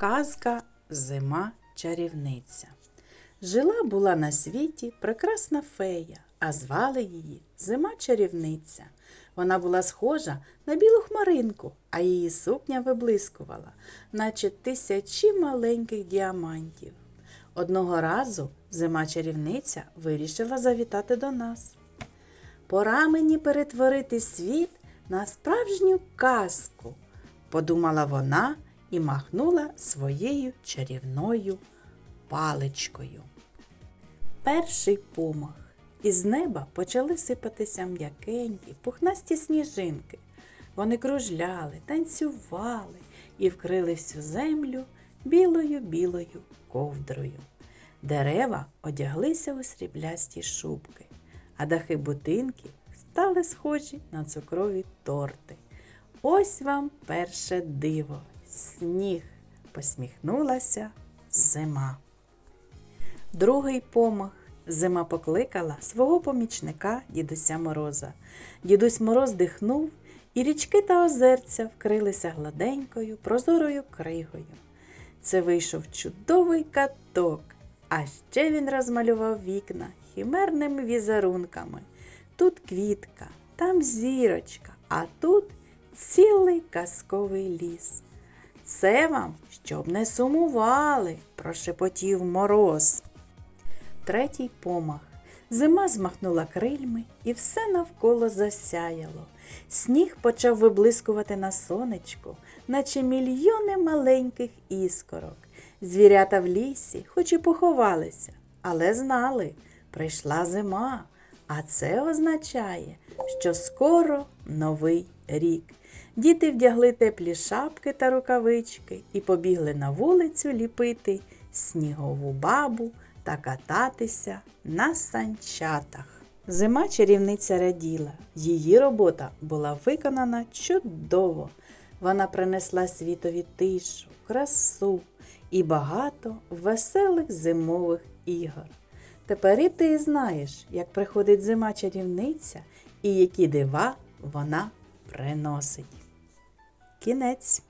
Казка Зима чарівниця. Жила була на світі прекрасна фея, а звали її Зима чарівниця. Вона була схожа на білу хмаринку, а її сукня виблискувала, наче тисячі маленьких діамантів. Одного разу зима чарівниця вирішила завітати до нас. Пора мені перетворити світ на справжню казку, подумала вона і махнула своєю чарівною паличкою. Перший помах. Із неба почали сипатися м'якенькі, пухнасті сніжинки. Вони кружляли, танцювали і вкрили всю землю білою білою ковдрою. Дерева одяглися у сріблясті шубки, а дахи будинків стали схожі на цукрові торти. Ось вам перше диво, сніг, посміхнулася зима. Другий помах. Зима покликала свого помічника дідуся Мороза. Дідусь Мороз дихнув, і річки та озерця вкрилися гладенькою, прозорою кригою. Це вийшов чудовий каток, а ще він розмалював вікна хімерними візерунками. Тут квітка, там зірочка, а тут цілий казковий ліс. Це вам, щоб не сумували, прошепотів мороз. Третій помах. Зима змахнула крильми, і все навколо засяяло. Сніг почав виблискувати на сонечку, наче мільйони маленьких іскорок. Звірята в лісі, хоч і поховалися, але знали, прийшла зима, а це означає, що скоро новий рік. Діти вдягли теплі шапки та рукавички і побігли на вулицю ліпити снігову бабу та кататися на санчатах. Зима чарівниця раділа. Її робота була виконана чудово. Вона принесла світові тишу, красу і багато веселих зимових ігор. Тепер і ти знаєш, як приходить зима чарівниця і які дива вона приносить. Кінець.